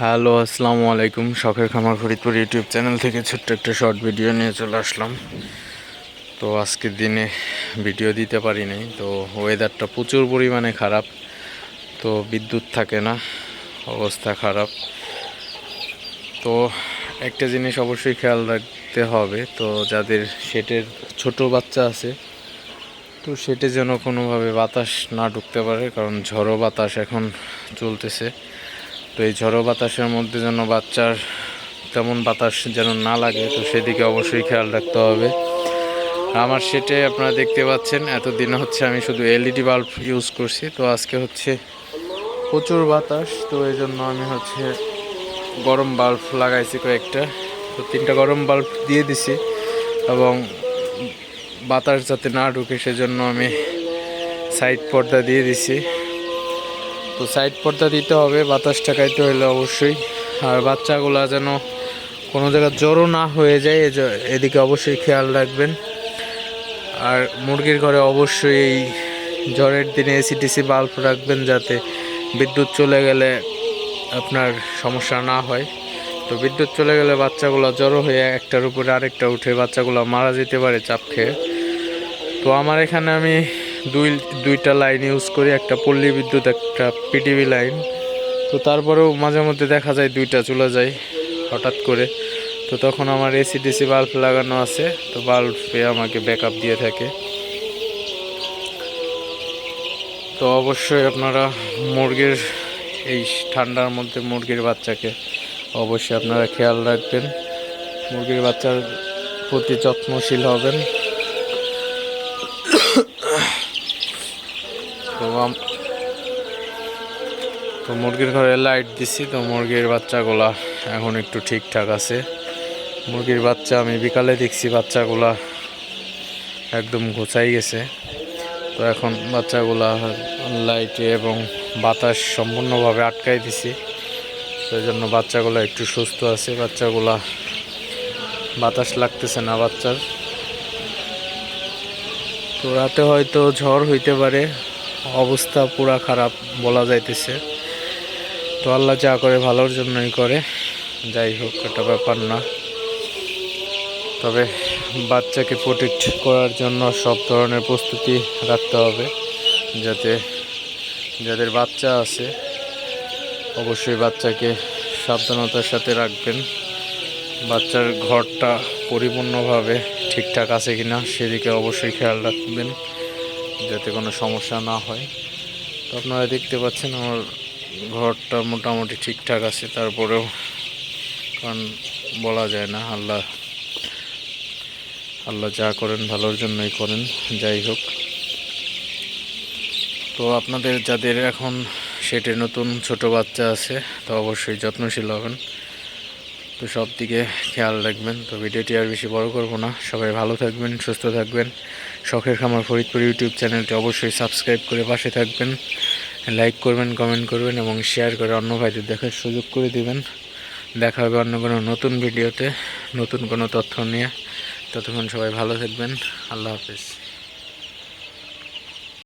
Hello, আসসালামু আলাইকুম। শখের খামার ফরিদপুর ইউটিউব চ্যানেল থেকে ছোট্ট একটা শর্ট ভিডিও নিয়ে চলে আসলাম। তো আজকের দিনে ভিডিও দিতে পারি নাই। তো ওয়েদারটা প্রচুর পরিমাণে খারাপ। তো বিদ্যুৎ থাকে না, অবস্থা খারাপ। তো একটা জিনিস অবশ্যই খেয়াল রাখতে হবে। তো যাদের সেটের ছোট বাচ্চা আছে, তো সেটে যেন কোনোভাবে বাতাস না ঢুকতে পারে, কারণ ঝড়ো বাতাস এখন চলতেছে। তো এই ঝড়ো বাতাসের মধ্যে যেন বাচ্চার তেমন বাতাস যেন না লাগে, তো সেদিকে অবশ্যই খেয়াল রাখতে হবে। আমার সেটে আপনারা দেখতে পাচ্ছেন, এতদিন হচ্ছে আমি শুধু এলইডি বাল্ব ইউজ করছি, তো আজকে হচ্ছে প্রচুর বাতাস, তো এই জন্য আমি হচ্ছে গরম বাল্ব লাগাইছি কয়েকটা। তো তিনটা গরম বাল্ব দিয়ে দিছি এবং বাতাস যাতে না ঢুকে, সেজন্য আমি সাইড পর্দা দিয়ে দিছি। তো সাইড পর্দা দিতে হবে বাতাস ঠেকাইতে হলে অবশ্যই। আর বাচ্চাগুলা যেন কোনো জায়গায় জড়ো না হয়ে যায় এদিকে অবশ্যই খেয়াল রাখবেন। আর মুরগির ঘরে অবশ্যই এই ঝড়ের দিনে এসিটিসি বাল্ব রাখবেন যাতে বিদ্যুৎ চলে গেলে আপনার সমস্যা না হয়। তো বিদ্যুৎ চলে গেলে বাচ্চাগুলো জড়ো হয়ে একটার উপরে আরেকটা উঠে বাচ্চাগুলো মারা যেতে পারে চাপ খেয়ে। তো আমার এখানে আমি দুই, দুইটা লাইন ইউজ করি, একটা পল্লী বিদ্যুৎ, একটা পিটিভি লাইন তো তারপরেও মাঝে মধ্যে দেখা যায় দুইটা চলে যায় হঠাৎ করে। তো তখন আমার এসিডিসি বাল্ব লাগানো আছে, তো বাল্বে আমাকে ব্যাকআপ দিয়ে থাকে। তো অবশ্যই আপনারা মুরগির, এই ঠান্ডার মধ্যে মুরগির বাচ্চাকে অবশ্যই আপনারা খেয়াল রাখবেন। মুরগির বাচ্চার প্রতি যত্নশীল হবেন। আম- তো মুরগির ঘরে লাইট দিছি, তো মুরগির বাচ্চাগুলা এখন একটু ঠিকঠাক আছে। মুরগির বাচ্চা আমি বিকালে দেখছি, বাচ্চাগুলা একদম ঘুচাই গেছে। তো এখন বাচ্চাগুলা লাইটে এবং বাতাস সম্পূর্ণভাবে আটকাই দিছি। এই জন্য বাচ্চাগুলো একটু সুস্থ আছে, বাচ্চাগুলা বাতাস লাগতেছে না বাচ্চার। তো রাতে হয়তো ঝড় হইতে পারে অবস্থা পুরা খারাপ বলা যাইতেছে। তো আল্লাহ যা করে ভালোর জন্যই করে। যাই হোক, এটা ব্যাপার না। তবে বাচ্চাকে প্রোটেক্ট করার জন্য সব ধরনের প্রস্তুতি রাখতে হবে। যাতে যাদের বাচ্চা আছে, অবশ্যই বাচ্চাকে সাবধানতার সাথে রাখবেন। বাচ্চার ঘরটা পরিপূর্ণভাবে ঠিকঠাক আছে কিনা, সেদিকে অবশ্যই খেয়াল রাখবেন। যাতে কোনো সমস্যা না হয়। তো আপনারা দেখতে পাচ্ছেন আমার ঘরটা মোটামুটি ঠিকঠাক আছে, তারপরেও কারণ বলা যায় না, আল্লাহ আল্লাহ যা করেন ভালোর জন্যই করেন, যাই হোক। তো আপনাদের, যাদের এখন সেটে নতুন ছোট বাচ্চা আছে, তো অবশ্যই যত্নশীল হবেন। তো সব দিকে খেয়াল রাখবেন। তো ভিডিওটি আর বেশি বড় করব না। সবাই ভালো থাকবেন, সুস্থ থাকবেন। শখের খামার ফরিদপুর ইউটিউব চ্যানেলটি অবশ্যই সাবস্ক্রাইব করে পাশে থাকবেন। লাইক করবেন, কমেন্ট করবেন এবং শেয়ার করে অন্য ভাইদের দেখার সুযোগ করে দিবেন। দেখা হবে অন্য কোনো নতুন ভিডিওতে, নতুন কোনো তথ্য নিয়ে। ততক্ষণ সবাই ভালো থাকবেন। আল্লাহ হাফিজ।